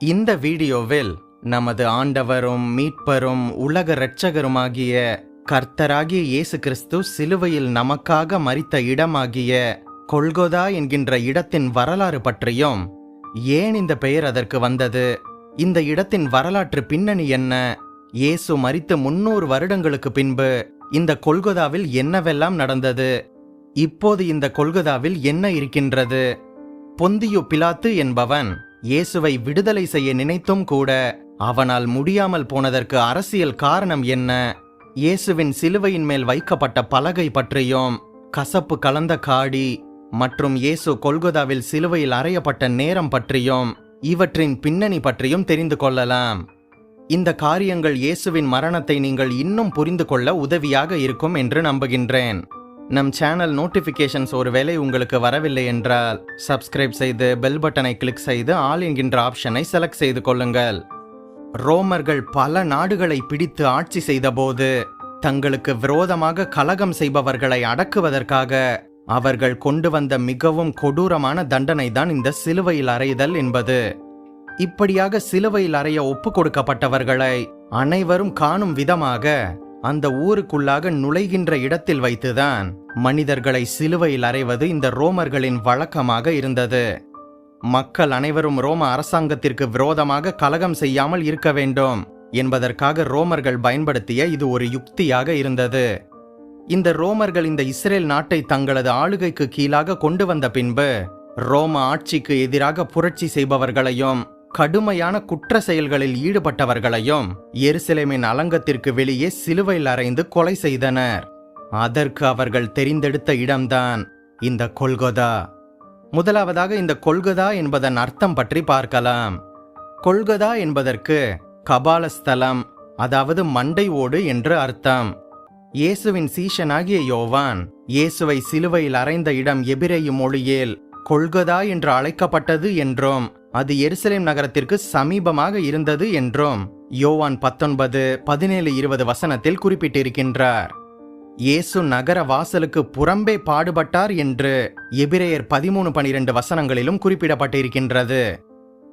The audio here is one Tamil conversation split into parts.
இந்த வீடியோவில் நமது ஆண்டவரும் மீட்பரும் உலக இரட்சகருமாகிய கர்த்தராகிய இயேசு கிறிஸ்து சிலுவையில் நமக்காக மரித்த இடமாகிய கொல்கொதா என்கின்ற இடத்தின் வரலாறு பற்றியும் ஏன் இந்த பெயர் அதற்கு வந்தது? இந்த இடத்தின் வரலாற்று பின்னணி என்ன? இயேசு மரித்து முன்னூறு வருடங்களுக்கு பின்பு இந்த கொல்கொதாவில் என்னவெல்லாம் நடந்தது? இப்போது இந்த கொல்கொதாவில் என்ன இருக்கின்றது? பொந்தியு பிலாத்து என்பவன் இயேசுவை விடுதலை செய்ய நினைத்தும் கூட அவனால் முடியாமல் போனதற்கு அரசியல் காரணம் என்ன? இயேசுவின் சிலுவையின் மேல் வைக்கப்பட்ட பலகை பற்றியும் கசப்பு கலந்த காடி மற்றும் இயேசு கொல்கொதாவில் சிலுவையில் அறையப்பட்ட நேரம் பற்றியும் இவற்றின் பின்னணி பற்றியும் தெரிந்து கொள்ளலாம். இந்த காரியங்கள் இயேசுவின் மரணத்தை நீங்கள் இன்னும் புரிந்து கொள்ள உதவியாக இருக்கும் என்று நம்புகின்றேன். நம் சேனல் நோட்டிஃபிகேஷன்ஸ் ஒருவேளை உங்களுக்கு வரவில்லை என்றால் சப்ஸ்கிரைப் செய்து பெல் பட்டனை கிளிக் செய்து ஆல் என்கின்ற ஆப்ஷனை செலக்ட் செய்து கொள்ளுங்கள். ரோமர்கள் பல நாடுகளை பிடித்து ஆட்சி செய்தபோது தங்களுக்கு விரோதமாக கலகம் செய்பவர்களை அடக்குவதற்காக அவர்கள் கொண்டு வந்த மிகவும் கொடூரமான தண்டனை தான் இந்த சிலுவையில் அறைதல் என்பது. இப்படியாக சிலுவையில் அறைய ஒப்பு கொடுக்கப்பட்டவர்களை அனைவரும் காணும் விதமாக அந்த ஊருக்குள்ளாக நுழைகின்ற இடத்தில் வைத்துதான் மனிதர்களை சிலுவையில் அறைவது இந்த ரோமர்களின் வழக்கமாக இருந்தது. மக்கள் அனைவரும் ரோம அரசாங்கத்திற்கு விரோதமாக கலகம் செய்யாமல் இருக்க வேண்டும் என்பதற்காக ரோமர்கள் பயன்படுத்திய இது ஒரு யுக்தியாக இருந்தது. இந்த ரோமர்கள் இந்த இஸ்ரேல் நாட்டை தங்களது ஆளுகைக்கு கீழாக கொண்டு வந்த பின்பு ரோம ஆட்சிக்கு எதிராக புரட்சி செய்பவர்களையும் கடுமையான குற்ற செயல்களில் ஈடுபட்டவர்களையும் எருசலேமின் அலங்கத்திற்கு வெளியே சிலுவையில் அறைந்து கொலை செய்தனர். அதற்கு அவர்கள் தெரிந்தெடுத்த இடம்தான் இந்த கொல்கொதா. முதலாவதாக இந்த கொல்கதா என்பதன் அர்த்தம் பற்றி பார்க்கலாம். கொல்கதா என்பதற்கு கபாலஸ்தலம் அதாவது மண்டை ஓடு என்று அர்த்தம். இயேசுவின் சீஷனாகிய யோவான் இயேசுவை சிலுவையில் அறைந்த இடம் எபிரேயும் மொழியில் கொல்கதா என்று அழைக்கப்பட்டது என்றும் அது எருசலேம் நகரத்திற்கு சமீபமாக இருந்தது என்றும் யோவான் பத்தொன்பது பதினேழு இருபது வசனத்தில் குறிப்பிட்டிருக்கின்றார். இயேசு நகர வாசலுக்கு புறம்பே பாடுபட்டார் என்று எபிரேயர் பதிமூணு பனிரெண்டு வசனங்களிலும் குறிப்பிடப்பட்டிருக்கின்றது.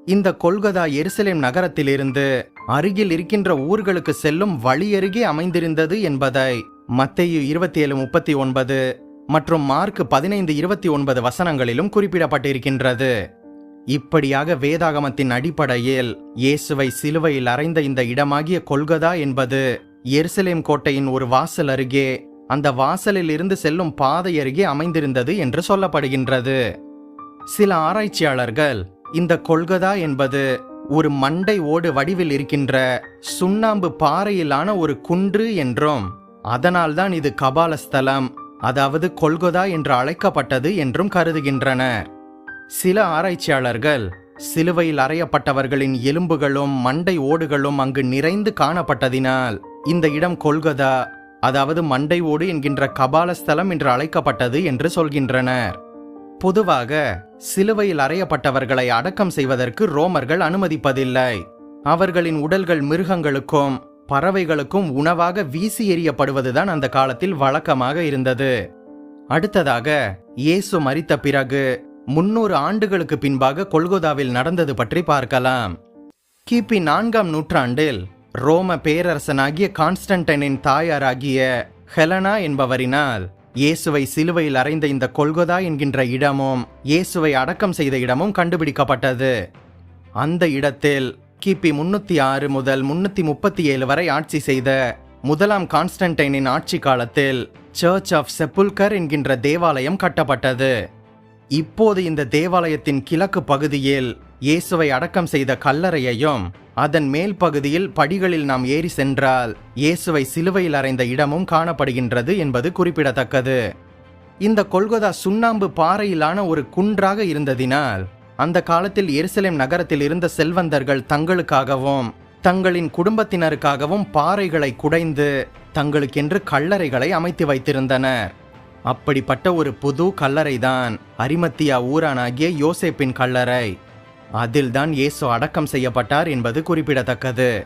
இந்த கொல்கதா எருசலேம் நகரத்திலிருந்து அருகில் இருக்கின்ற ஊர்களுக்கு செல்லும் வழியருகே அமைந்திருந்தது என்பதை மத்தையு இருபத்தி ஏழு முப்பத்தி ஒன்பது மற்றும் மார்க் பதினைந்து இருபத்தி ஒன்பது வசனங்களிலும் குறிப்பிடப்பட்டிருக்கின்றது. இப்படியாக வேதாகமத்தின் அடிப்படையில் இயேசுவை சிலுவையில் அறைந்த இந்த இடமாகிய கொல்கதா என்பது எருசலேம் கோட்டையின் ஒரு வாசல் அருகே அந்த வாசலில் இருந்து செல்லும் பாதை அருகே அமைந்திருந்தது என்று சொல்லப்படுகின்றது. சில ஆராய்ச்சியாளர்கள் இந்த கொல்கதா என்பது ஒரு மண்டை ஓடு வடிவில் இருக்கின்ற சுண்ணாம்பு பாறையிலான ஒரு குன்று என்றும் அதனால்தான் இது கபாலஸ்தலம் அதாவது கொல்கொதா என்று அழைக்கப்பட்டது என்றும் கருதுகின்றனர். சில ஆராய்ச்சியாளர்கள் சிலுவையில் அறையப்பட்டவர்களின் எலும்புகளும் மண்டை ஓடுகளும் அங்கு நிறைந்து காணப்பட்டதினால் இந்த இடம் கொல்கதா அதாவது மண்டை ஓடு என்கின்ற கபாலஸ்தலம் என்று அழைக்கப்பட்டது என்று சொல்கின்றனர். பொதுவாக சிலுவையில் அறையப்பட்டவர்களை அடக்கம் செய்வதற்கு ரோமர்கள் அனுமதிப்பதில்லை. அவர்களின் உடல்கள் மிருகங்களுக்கும் பறவைகளுக்கும் உணவாக வீசி எறியப்படுவதுதான் அந்த காலத்தில் வழக்கமாக இருந்தது. அடுத்ததாக இயேசு மரித்த பிறகு முன்னூறு ஆண்டுகளுக்கு பின்பாக கொல்கொதாவில் நடந்தது பற்றி பார்க்கலாம். கிபி நான்காம் நூற்றாண்டில் ரோம பேரரசனாகிய கான்ஸ்டன்டைனின் தாயாராகிய ஹெலனா என்பவரினால் இயேசுவை சிலுவையில் அறைந்த இந்த கொல்கொதா என்கின்ற இடமும் இயேசுவை அடக்கம் செய்த இடமும் கண்டுபிடிக்கப்பட்டது. அந்த இடத்தில் கிபி முன்னூத்தி ஆறு முதல் முன்னூத்தி முப்பத்தி ஏழு வரை ஆட்சி செய்த முதலாம் கான்ஸ்டன்டைனின் ஆட்சி காலத்தில் சர்ச் ஆஃப் செப்புல்கர் என்கின்ற தேவாலயம் கட்டப்பட்டது. இப்போது இந்த தேவாலயத்தின் கிழக்கு பகுதியில் இயேசுவை அடக்கம் செய்த கல்லறையையும் அதன் மேல் பகுதியில் படிகளில் நாம் ஏறி சென்றால் இயேசுவை சிலுவையில் அறைந்த இடமும் காணப்படுகின்றது என்பது குறிப்பிடத்தக்கது. இந்த கொல்கொதா சுண்ணாம்பு பாறையிலான ஒரு குன்றாக இருந்ததினால் அந்த காலத்தில் எருசலேம் நகரத்தில் இருந்த செல்வந்தர்கள் தங்களுக்காகவும் தங்களின் குடும்பத்தினருக்காகவும் பாறைகளை குடைந்து தங்களுக்கென்று கல்லறைகளை அமைத்து வைத்திருந்தனர். அப்படிப்பட்ட ஒரு புது கல்லறை தான் அரிமத்தியா ஊரானாகிய யோசேப்பின் கல்லறை. அதில்தான் இயேசு அடக்கம் செய்யப்பட்டார் என்பது குறிப்பிடத்தக்கது.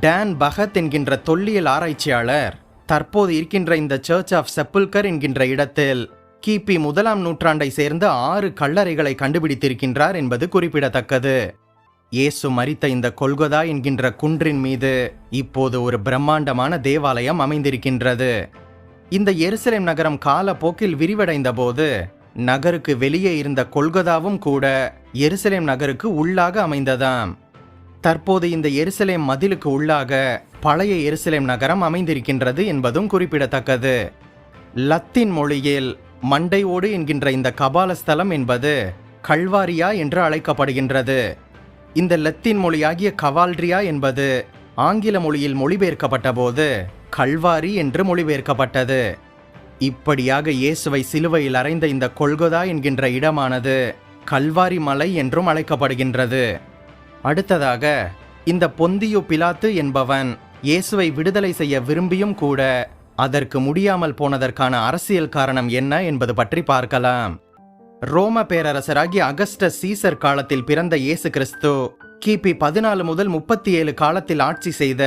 டேன் பகத் என்கின்ற தொல்லியல் ஆராய்ச்சியாளர் தற்போது இருக்கின்ற இந்த சர்ச் ஆஃப் செப்புல்கர் என்கின்ற இடத்தில் கிபி முதலாம் நூற்றாண்டை சேர்ந்த ஆறு கல்லறைகளை கண்டுபிடித்திருக்கின்றார் என்பது குறிப்பிடத்தக்கது. இயேசு மரித்த இந்த கொல்கொதா என்கின்ற குன்றின் மீது இப்போது ஒரு பிரம்மாண்டமான தேவாலயம் அமைந்திருக்கின்றது. இந்த எருசலேம் நகரம் காலப்போக்கில் விரிவடைந்த போது நகருக்கு வெளியே இருந்த கொல்கதாவும் கூட எருசலேம் நகருக்கு உள்ளாக அமைந்ததாம். தற்போது இந்த எருசலேம் மதிலுக்கு உள்ளாக பழைய எருசலேம் நகரம் அமைந்திருக்கின்றது என்பதும் குறிப்பிடத்தக்கது. லத்தீன் மொழியில் மண்டை ஓடு என்கின்ற இந்த கபால ஸ்தலம் என்பது கல்வாரியா என்று அழைக்கப்படுகின்றது. இந்த லத்தீன் மொழியாகிய கவால்ட்ரியா என்பது ஆங்கில மொழியில் மொழிபெயர்க்கப்பட்ட போது கல்வாரி என்று மொழிபெயர்க்கப்பட்டது. இப்படியாக இயேசுவை சிலுவையில் அறைந்த இந்த கொள்கொதா என்கின்ற இடமானது கல்வாரி மலை என்றும் அழைக்கப்படுகின்றது. அடுத்ததாக இந்த பொந்தியு பிலாத்து என்பவன் இயேசுவை விடுதலை செய்ய விரும்பியும் கூட அதற்கு முடியாமல் போனதற்கான அரசியல் காரணம் என்ன என்பது பற்றி பார்க்கலாம். ரோம பேரரசராகி அகஸ்ட சீசர் காலத்தில் பிறந்த இயேசு கிறிஸ்து கிபி பதினாலு முதல் முப்பத்தி ஏழு காலத்தில் ஆட்சி செய்த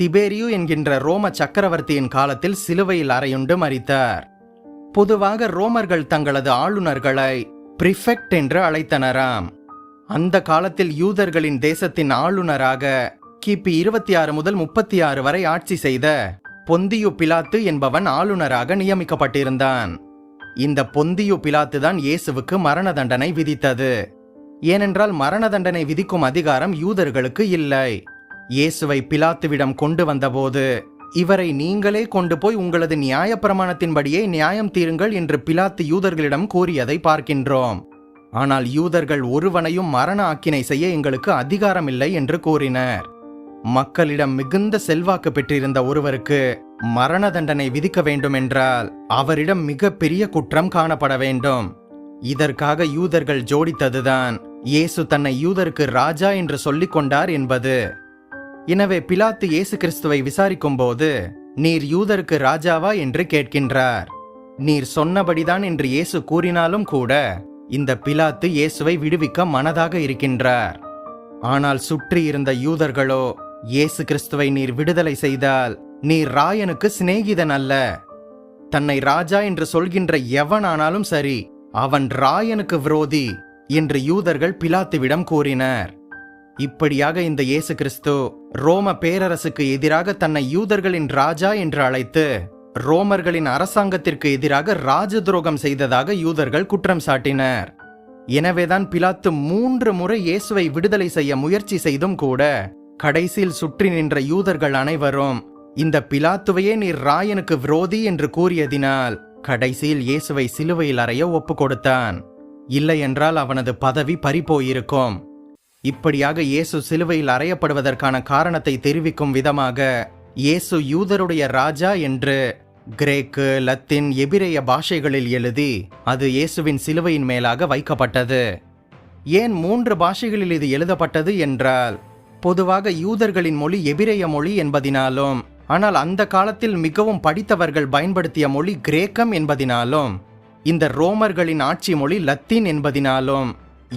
திபேரியு என்கின்ற ரோம சக்கரவர்த்தியின் காலத்தில் சிலுவையில் அறையுண்டு மறித்தார் பொதுவாக ரோமர்கள் தங்களது ஆளுநர்களை பிரிஃபெக்ட் என்று அழைத்தனராம். அந்த காலத்தில் யூதர்களின் தேசத்தின் ஆளுநராக கிபி இருபத்தி ஆறு முதல் முப்பத்தி ஆறு வரை ஆட்சி செய்த பொந்தியு பிலாத்து என்பவன் ஆளுநராக நியமிக்கப்பட்டிருந்தான். இந்த பொந்தியு பிலாத்து தான் இயேசுவுக்கு மரண தண்டனை விதித்தது. ஏனென்றால் மரண தண்டனை விதிக்கும் அதிகாரம் யூதர்களுக்கு இல்லை. இயேசுவை பிலாத்துவிடம் கொண்டு வந்தபோது இவரை நீங்களே கொண்டு போய் உங்களது நியாயப்பிரமாணத்தின்படியே நியாயம் தீருங்கள் என்று பிலாத்து யூதர்களிடம் கூறியதை பார்க்கின்றோம். ஆனால் யூதர்கள் ஒருவனையும் மரண ஆக்கினை செய்ய எங்களுக்கு அதிகாரமில்லை என்று கூறினர். மக்களிடம் மிகுந்த செல்வாக்கு பெற்றிருந்த ஒருவருக்கு மரண தண்டனை விதிக்க வேண்டுமென்றால் அவரிடம் மிக பெரிய குற்றம் காணப்பட வேண்டும். இதற்காக யூதர்கள் ஜோடித்ததுதான். இயேசு தன்னை யூதருக்கு ராஜா என்று சொல்லிக் கொண்டார் என்பது. எனவே பிலாத்து இயேசு கிறிஸ்துவை விசாரிக்கும்போது நீர் யூதருக்கு ராஜாவா? என்று கேட்கின்றார். நீர் சொன்னபடிதான் என்று இயேசு கூறினாலும் கூட இந்த பிலாத்து இயேசுவை விடுவிக்க மனதாக இருக்கின்றார். ஆனால் சுற்றி இருந்த யூதர்களோ இயேசு கிறிஸ்துவை நீர் விடுதலை செய்தால் நீர் ராயனுக்கு சிநேகிதன் அல்ல. தன்னை ராஜா என்று சொல்கின்ற எவனானாலும் சரி அவன் ராயனுக்கு விரோதி என்று யூதர்கள் பிலாத்துவிடம் கூறினர். இப்படியாக இந்த இயேசு கிறிஸ்து ரோம பேரரசுக்கு எதிராக தன்னை யூதர்களின் ராஜா என்று அழைத்து ரோமர்களின் அரசாங்கத்திற்கு எதிராக ராஜ துரோகம் செய்ததாக யூதர்கள் குற்றம் சாட்டினர். எனவேதான் பிலாத்து மூன்று முறை இயேசுவை விடுதலை செய்ய முயற்சி செய்தும் கூட கடைசியில் சுற்றி நின்ற யூதர்கள் அனைவரும் இந்த பிலாத்துவையே நீர் ராயனுக்கு விரோதி என்று கூறியதினால் கடைசியில் இயேசுவை சிலுவையில் அறைய ஒப்பு கொடுத்தான் இல்லையென்றால் அவனது பதவி பறிபோயிருக்கும். இப்படியாக இயேசு சிலுவையில் அறையப்படுவதற்கான காரணத்தை தெரிவிக்கும் விதமாக இயேசு யூதருடைய ராஜா என்று கிரேக்கு லத்தீன் எபிரேய பாஷைகளில் எழுதி அது இயேசுவின் சிலுவையின் மேலாக வைக்கப்பட்டது. ஏன் மூன்று பாஷைகளில் இது எழுதப்பட்டது என்றால் பொதுவாக யூதர்களின் மொழி எபிரேய மொழி என்பதினாலும் ஆனால் அந்த காலத்தில் மிகவும் படித்தவர்கள் பயன்படுத்திய மொழி கிரேக்கம் என்பதினாலும் இந்த ரோமர்களின் ஆட்சி மொழி லத்தீன் என்பதினாலும்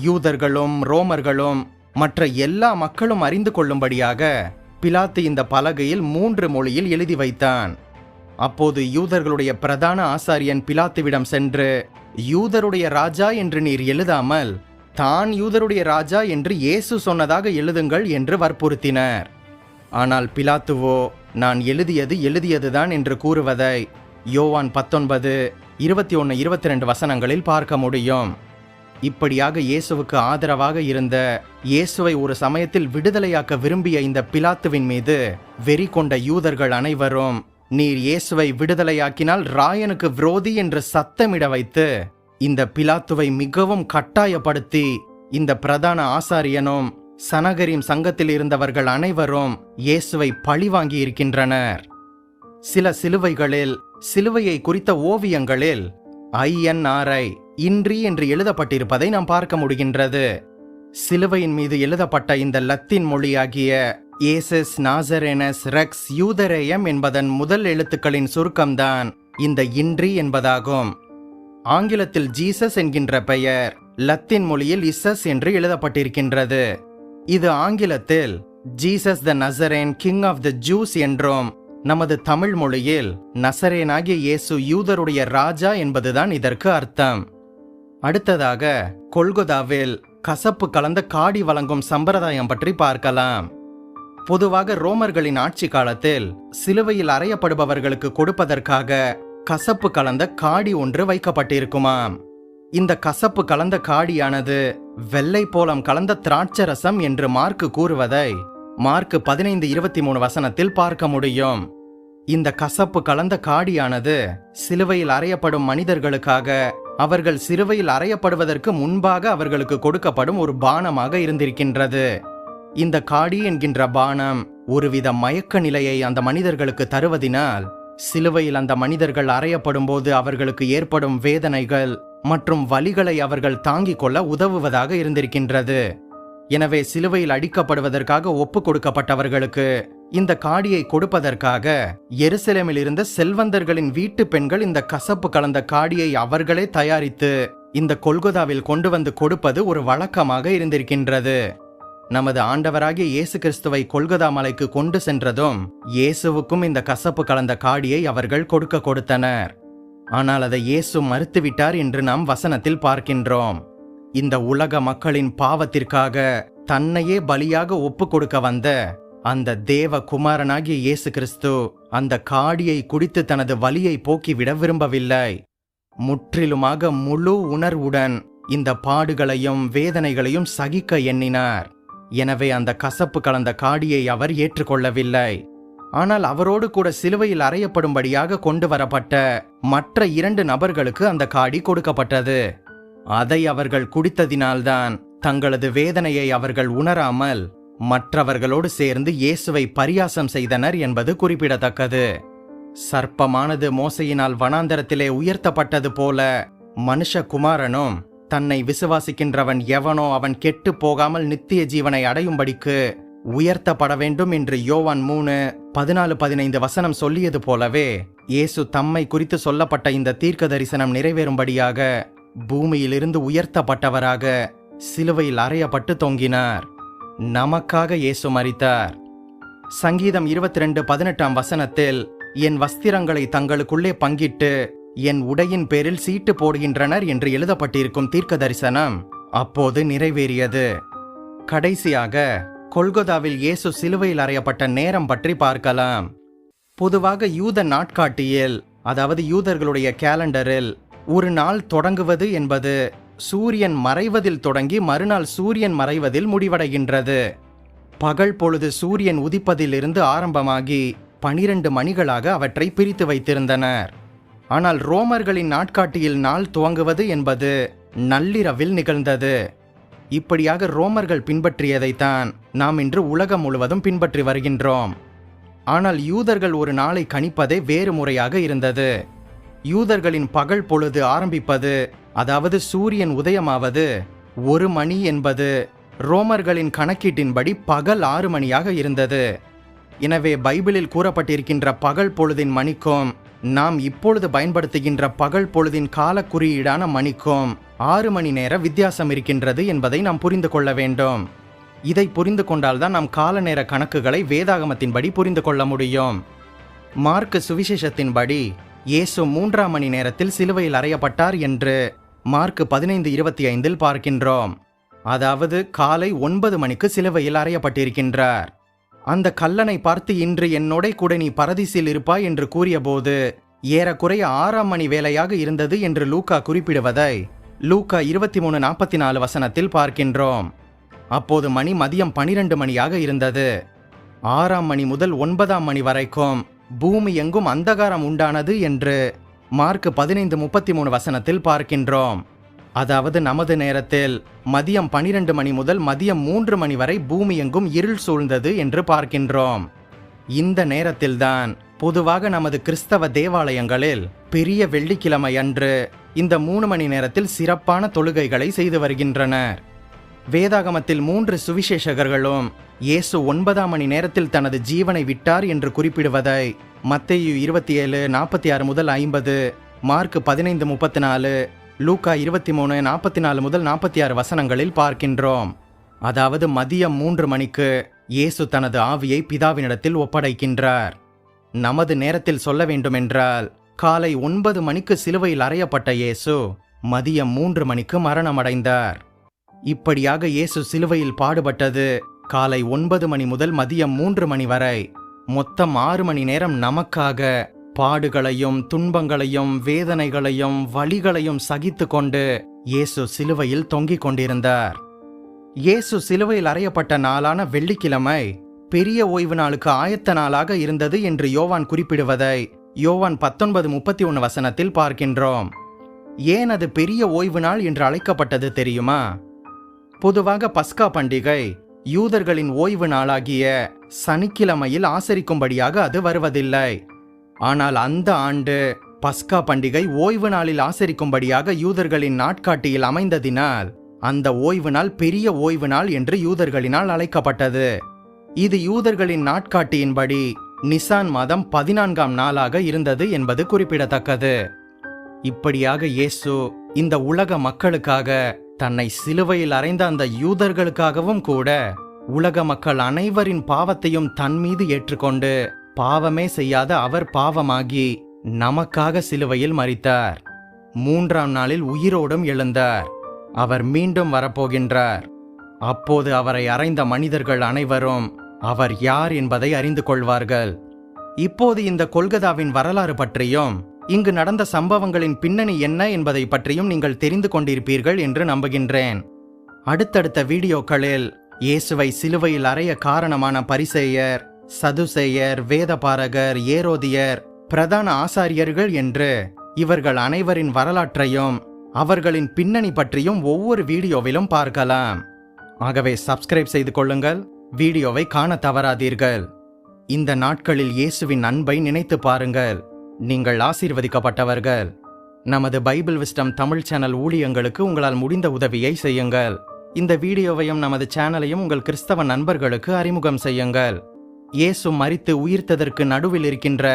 யூதர்களும் ரோமர்களும் மற்ற எல்லா மக்களும் அறிந்து கொள்ளும்படியாக பிலாத்து இந்த பலகையில் மூன்று மொழியில் எழுதி வைத்தான். அப்போது யூதர்களுடைய பிரதான ஆசாரியன் பிலாத்துவிடம் சென்று யூதருடைய ராஜா என்று நீர் எழுதாமல் தான் யூதருடைய ராஜா என்று இயேசு சொன்னதாக எழுதுங்கள் என்று வற்புறுத்தினர். ஆனால் பிலாத்துவோ நான் எழுதியது எழுதியதுதான் என்று கூறுவதை யோவான் பத்தொன்பது இருபத்தி ஒன்று இருபத்தி ரெண்டு வசனங்களில் பார்க்க முடியும். இப்படியாக இயேசுவுக்கு ஆதரவாக இருந்த இயேசுவை ஒரு சமயத்தில் விடுதலையாக்க விரும்பிய இந்த பிலாத்துவின் மீது வெறி கொண்ட யூதர்கள் அனைவரும் நீர் இயேசுவை விடுதலையாக்கினால் ராயனுக்கு விரோதி என்று சத்தமிட வைத்து இந்த பிலாத்துவை மிகவும் கட்டாயப்படுத்தி இந்த பிரதான ஆசாரியனும் சனகரின் சங்கத்தில் இருந்தவர்கள் அனைவரும் இயேசுவை பழிவாங்கி இருக்கின்றனர். சில சிலுவைகளில் சிலுவையை குறித்த ஓவியங்களில் ஐஎன்ஆர்ஐ இன்றி என்று எழுதப்பட்டிருப்பதை நாம் பார்க்க முடிகின்றது. சிலுவையின் மீது எழுதப்பட்ட இந்த லத்தீன் மொழியாகிய ஏசஸ் நாசரேனஸ் ரெக்ஸ் யூதரேயம் என்பதன் முதல் எழுத்துக்களின் சுருக்கம்தான் இந்த இன்றி என்பதாகும். ஆங்கிலத்தில் ஜீசஸ் என்கின்ற பெயர் லத்தீன் மொழியில் இசஸ் என்று எழுதப்பட்டிருக்கின்றது. இது ஆங்கிலத்தில் Jesus the Nazarene king of the Jews என்றும் நமது தமிழ் மொழியில் நசரேனாகிய இயேசு யூதருடைய ராஜா என்பதுதான் இதற்கு அர்த்தம். அடுத்ததாக கொல்கொதாவில் கசப்பு கலந்த காடி வழங்கும் சம்பிரதாயம் பற்றி பார்க்கலாம். பொதுவாக ரோமர்களின் ஆட்சி காலத்தில் சிலுவையில் அறையப்படுபவர்களுக்கு கொடுப்பதற்காக கசப்பு கலந்த காடி ஒன்று வைக்கப்பட்டிருக்குமாம். இந்த கசப்பு கலந்த காடியானது வெள்ளை போலம் கலந்த திராட்சை ரசம் என்று மார்க்கு கூறுவதை மார்க்கு பதினைந்து இருபத்தி மூணு வசனத்தில் பார்க்க முடியும். இந்த கசப்பு கலந்த காடியானது சிலுவையில் அறையப்படும் மனிதர்களுக்காக அவர்கள் சிறுவையில் அறையப்படுவதற்கு முன்பாக அவர்களுக்கு கொடுக்கப்படும் ஒரு பானமாக இருந்திருக்கின்றது. இந்த காடி என்கின்ற பானம் ஒருவித மயக்க நிலையை அந்த மனிதர்களுக்கு தருவதினால் சிலுவையில் அந்த மனிதர்கள் அறையப்படும் போது அவர்களுக்கு ஏற்படும் வேதனைகள் மற்றும் வலிகளை அவர்கள் தாங்கிக் கொள்ள உதவுவதாக இருந்திருக்கின்றது. எனவே சிலுவையில் அடிக்கப்படுவதற்காக ஒப்பு கொடுக்கப்பட்டவர்களுக்கு இந்த காடியை கொடுப்பதற்காக எருசலேமில் இருந்த செல்வந்தர்களின் வீட்டு பெண்கள் இந்த கசப்பு கலந்த காடியை அவர்களே தயாரித்து இந்த கொல்கொதாவில் கொண்டு வந்து கொடுப்பது ஒரு வழக்கமாக இருந்திருக்கின்றது. நமது ஆண்டவராகிய இயேசு கிறிஸ்துவை கொல்கதா மலைக்கு கொண்டு சென்றதும் இயேசுவுக்கும் இந்த கசப்பு கலந்த காடியை அவர்கள் கொடுக்க கொடுத்தனர். ஆனால் அதை இயேசு மறுத்துவிட்டார் என்று நாம் வசனத்தில் பார்க்கின்றோம். இந்த உலக மக்களின் பாவத்திற்காக தன்னையே பலியாக ஒப்பு கொடுக்க வந்த அந்த தேவ குமாரனாகிய இயேசு கிறிஸ்து அந்த காடியை குடித்து தனது வலியை போக்கிவிட விரும்பவில்லை. முற்றிலுமாக முழு உணர்வுடன் இந்த பாடுகளையும் வேதனைகளையும் சகிக்க எண்ணினார். எனவே அந்த கசப்பு கலந்த காடியை அவர் ஏற்றுக்கொள்ளவில்லை. ஆனால் அவரோடு கூட சிலுவையில் அறையப்படும்படியாக கொண்டு வரப்பட்ட மற்ற இரண்டு நபர்களுக்கு அந்த காடி கொடுக்கப்பட்டது. அதை அவர்கள் குடித்ததினால்தான் தங்களது வேதனையை அவர்கள் உணராமல் மற்றவர்களோடு சேர்ந்து இயேசுவை பரியாசம் செய்தனர் என்பது குறிப்பிடத்தக்கது. சர்ப்பமானது மோசையினால் வனாந்தரத்திலே உயர்த்தப்பட்டது போல மனுஷகுமாரனும் தன்னை விசுவாசிக்கின்றவன் எவனோ அவன் கெட்டு போகாமல் நித்திய ஜீவனை அடையும்படிக்கு உயர்த்தப்பட வேண்டும் என்று யோவான் மூணு பதினாலு பதினைந்து வசனம் சொல்லியது போலவே இயேசு தம்மை குறித்து சொல்லப்பட்ட இந்த தீர்க்க தரிசனம் நிறைவேறும்படியாக பூமியிலிருந்து உயர்த்தப்பட்டவராக சிலுவையில் அறையப்பட்டு தொங்கினார். நமக்காக இயேசு மரித்தார். சங்கீதம் இருபத்தி ரெண்டு பதினெட்டாம் வசனத்தில் என் வஸ்திரங்களை தங்களுக்குள்ளே பங்கிட்டு என் உடையின் பேரில் சீட்டு போடுகின்றனர் என்று எழுதப்பட்டிருக்கும் தீர்க்க தரிசனம் அப்போது நிறைவேறியது. கடைசியாக கொல்கொதாவில் இயேசு சிலுவையில் அறையப்பட்ட நேரம் பற்றி பார்க்கலாம். பொதுவாக யூத நாட்காட்டியில் அதாவது யூதர்களுடைய கேலண்டரில் ஒரு நாள் தொடங்குவது என்பது சூரியன் மறைவதில் தொடங்கி மறுநாள் சூரியன் மறைவதில் முடிவடைகின்றது. பகல் பொழுது சூரியன் உதிப்பதிலிருந்து ஆரம்பமாகி பனிரெண்டு மணிகளாக அவற்றை பிரித்து வைத்திருந்தனர். ஆனால் ரோமர்களின் நாட்காட்டியில் நாள் துவங்குவது என்பது நள்ளிரவில் நிகழ்ந்தது. இப்படியாக ரோமர்கள் பின்பற்றியதைத்தான் நாம் இன்று உலகம் முழுவதும் பின்பற்றி வருகின்றோம். ஆனால் யூதர்கள் ஒரு நாளை கணிப்பதே வேறு முறையாக இருந்தது. யூதர்களின் பகல் பொழுது ஆரம்பிப்பது அதாவது சூரியன் உதயமாவது ஒரு மணி என்பது ரோமர்களின் கணக்கீட்டின்படி பகல் ஆறு மணியாக இருந்தது. எனவே பைபிளில் கூறப்பட்டிருக்கின்ற பகல் பொழுதின் மணிக்கும் நாம் இப்பொழுது பயன்படுத்துகின்ற பகல் பொழுதின் கால குறியீடான மணிக்கும் ஆறு மணி நேர வித்தியாசம் இருக்கின்றது என்பதை நாம் புரிந்து கொள்ள வேண்டும். இதை புரிந்து கொண்டால்தான் நாம் கால நேர கணக்குகளை வேதாகமத்தின்படி புரிந்து கொள்ள முடியும். மார்க்கு சுவிசேஷத்தின்படி இயேசு மூன்றாம் மணி நேரத்தில் சிலுவையில் அறையப்பட்டார் என்று மார்க்கு பதினைந்து இருபத்தி ஐந்தில் பார்க்கின்றோம். அதாவது காலை ஒன்பது மணிக்கு சிலுவையில் அறையப்பட்டிருக்கின்றார். அந்த கல்லனை பார்த்து இன்று என்னோட கூட நீ பரதிசில் இருப்பாய் என்று கூறியபோது ஏறக்குறைய ஆறாம் மணி வேலையாக இருந்தது என்று லூக்கா குறிப்பிடுவதை லூக்கா இருபத்தி மூணு நாற்பத்தி நாலு வசனத்தில் பார்க்கின்றோம். அப்போது மணி மதியம் பனிரெண்டு மணியாக இருந்தது. ஆறாம் மணி முதல் ஒன்பதாம் மணி வரைக்கும் பூமி எங்கும் அந்தகாரம் உண்டானது என்று மார்க் பதினைந்து முப்பத்தி மூணு வசனத்தில் பார்க்கின்றோம். அதாவது நமது நேரத்தில் மதியம் பனிரெண்டு மணி முதல் மதியம் மூன்று மணி வரை பூமி எங்கும் இருள் சூழ்ந்தது என்று பார்க்கின்றோம். இந்த நேரத்தில்தான் பொதுவாக நமது கிறிஸ்தவ தேவாலயங்களில் பெரிய வெள்ளிக்கிழமை அன்று இந்த மூணு மணி நேரத்தில் சிறப்பான தொழுகைகளை செய்து வருகின்றனர். வேதாகமத்தில் மூன்று சுவிசேஷகர்களும் இயேசு ஒன்பதாம் மணி நேரத்தில் தனது ஜீவனை விட்டார் என்று குறிப்பிடுவதை மத்தேயு இருபத்தி ஏழு நாற்பத்தி ஆறு முதல் ஐம்பது மார்க் பதினைந்து முப்பத்தி நாலு லூக்கா இருபத்தி மூணு நாற்பத்தி நாலு முதல் நாற்பத்தி ஆறு வசனங்களில் பார்க்கின்றோம். அதாவது மதியம் மூன்று மணிக்கு இயேசு தனது ஆவியை பிதாவினிடத்தில் ஒப்படைக்கின்றார். நமது நேரத்தில் சொல்ல வேண்டுமென்றால் காலை ஒன்பது மணிக்கு சிலுவையில் அறையப்பட்ட இயேசு மதியம் மூன்று மணிக்கு மரணமடைந்தார். இப்படியாக இயேசு சிலுவையில் பாடுபட்டது. காலை ஒன்பது மணி முதல் மதியம் மூன்று மணி வரை. மொத்தம் ஆறு மணி நேரம் நமக்காக பாடுகளையும் துன்பங்களையும் வேதனைகளையும் வலிகளையும் சகித்து கொண்டு இயேசு சிலுவையில் தொங்கிக் கொண்டிருந்தார். இயேசு சிலுவையில் அறையப்பட்ட நாளான வெள்ளிக்கிழமை பெரிய ஓய்வு நாளுக்கு ஆயத்த நாளாக இருந்தது என்று யோவான் குறிப்பிடுவதை யோவான் பத்தொன்பது முப்பத்தி ஒன்று வசனத்தில் பார்க்கின்றோம். ஏன் அது பெரிய ஓய்வு நாள் என்று அழைக்கப்பட்டது தெரியுமா? பொதுவாக பஸ்கா பண்டிகை யூதர்களின் ஓய்வு நாளாகிய சனிக்கிழமையில் ஆசரிக்கும்படியாக அது வருவதில்லை. ஆனால் அந்த ஆண்டு பஸ்கா பண்டிகை ஓய்வு நாளில் ஆசரிக்கும்படியாக யூதர்களின் நாட்காட்டியில் அமைந்ததினால் அந்த ஓய்வு நாள் பெரிய ஓய்வு நாள் என்று யூதர்களினால் அழைக்கப்பட்டது. இது யூதர்களின் நாட்காட்டியின்படி நிசான் மாதம் பதினான்காம் நாளாக இருந்தது என்பது குறிப்பிடத்தக்கது. இப்படியாக இயேசு இந்த உலக மக்களுக்காக தன்னை சிலுவையில் அறைந்த அந்த யூதர்களுக்காகவும் கூட உலக மக்கள் அனைவரின் பாவத்தையும் தன் மீது ஏற்றுக்கொண்டு பாவமே செய்யாத அவர் பாவமாகி நமக்காக சிலுவையில் மறித்தார் மூன்றாம் நாளில் உயிரோடும் எழுந்தார். அவர் மீண்டும் வரப்போகின்றார். அப்போது அவரை அறைந்த மனிதர்கள் அனைவரும் அவர் யார் என்பதை அறிந்து கொள்வார்கள். இப்போது இந்த கொல்கதாவின் வரலாறு பற்றியும் இங்கு நடந்த சம்பவங்களின் பின்னணி என்ன என்பதை பற்றியும் நீங்கள் தெரிந்து கொண்டிருப்பீர்கள் என்று நம்புகின்றேன். அடுத்தடுத்த வீடியோக்களில் இயேசுவை சிலுவையில் அறைய காரணமான பரிசேயர் சதுசேயர் வேதபாரகர் ஏரோதியர் பிரதான ஆசாரியர்கள் என்று இவர்கள் அனைவரின் வரலாற்றையும் அவர்களின் பின்னணி பற்றியும் ஒவ்வொரு வீடியோவிலும் பார்க்கலாம். ஆகவே சப்ஸ்கிரைப் செய்து கொள்ளுங்கள். வீடியோவை காண தவறாதீர்கள். இந்த நாட்களில் இயேசுவின் அன்பை நினைத்து பாருங்கள். நீங்கள் ஆசீர்வதிக்கப்பட்டவர்கள். நமது பைபிள் விஸ்டம் தமிழ் சேனல் ஊழியங்களுக்கு உங்களால் முடிந்த உதவியை செய்யுங்கள். இந்த வீடியோவையும் நமது சேனலையும் உங்கள் கிறிஸ்தவ நண்பர்களுக்கு அறிமுகம் செய்யுங்கள். இயேசு மரித்து உயிர்த்ததற்கு நடுவில் இருக்கின்ற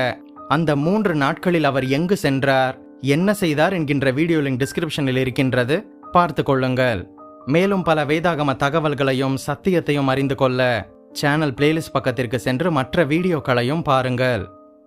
அந்த மூன்று நாட்களில் அவர் எங்கு சென்றார் என்ன செய்தார் என்கின்ற வீடியோ லிங்க் டிஸ்கிரிப்ஷனில் இருக்கின்றது பார்த்து கொள்ளுங்கள். மேலும் பல வேதாகம தகவல்களையும் சத்தியத்தையும் அறிந்து கொள்ள சேனல் பிளேலிஸ்ட் பக்கத்திற்கு சென்று மற்ற வீடியோக்களையும் பாருங்கள்.